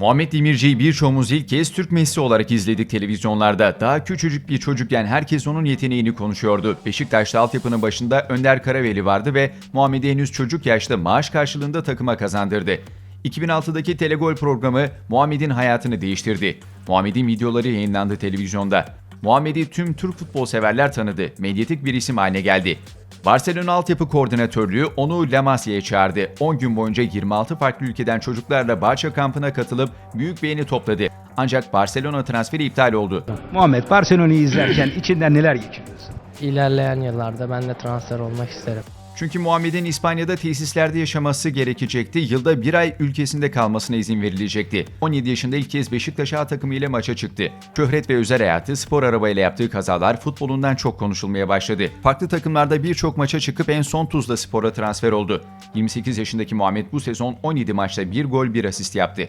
Muhammed Demirci'yi birçoğumuz ilk kez Türk Messi olarak izledik televizyonlarda. Daha küçücük bir çocukken herkes onun yeteneğini konuşuyordu. Beşiktaş'ta altyapının başında Önder Karaveli vardı ve Muhammed'i henüz çocuk yaşta maaş karşılığında takıma kazandırdı. 2006'daki Telegol programı Muhammed'in hayatını değiştirdi. Muhammed'in videoları yayınlandı televizyonda. Muhammed'i tüm Türk futbol severler tanıdı. Medyatik bir isim haline geldi. Barcelona altyapı koordinatörlüğü onu La Masia'ya çağırdı. 10 gün boyunca 26 farklı ülkeden çocuklarla Barça kampına katılıp büyük beğeni topladı. Ancak Barcelona transferi iptal oldu. Muhammed Barcelona'yı izlerken içinden neler geçiriyorsun? İlerleyen yıllarda ben de transfer olmak isterim. Çünkü Muhammed'in İspanya'da tesislerde yaşaması gerekecekti. Yılda bir ay ülkesinde kalmasına izin verilecekti. 17 yaşında ilk kez Beşiktaş A takımı ile maça çıktı. Şöhret ve özel hayatı, spor arabayla yaptığı kazalar futbolundan çok konuşulmaya başladı. Farklı takımlarda birçok maça çıkıp en son Tuzla Spor'a transfer oldu. 28 yaşındaki Muhammed bu sezon 17 maçta 1 gol 1 asist yaptı.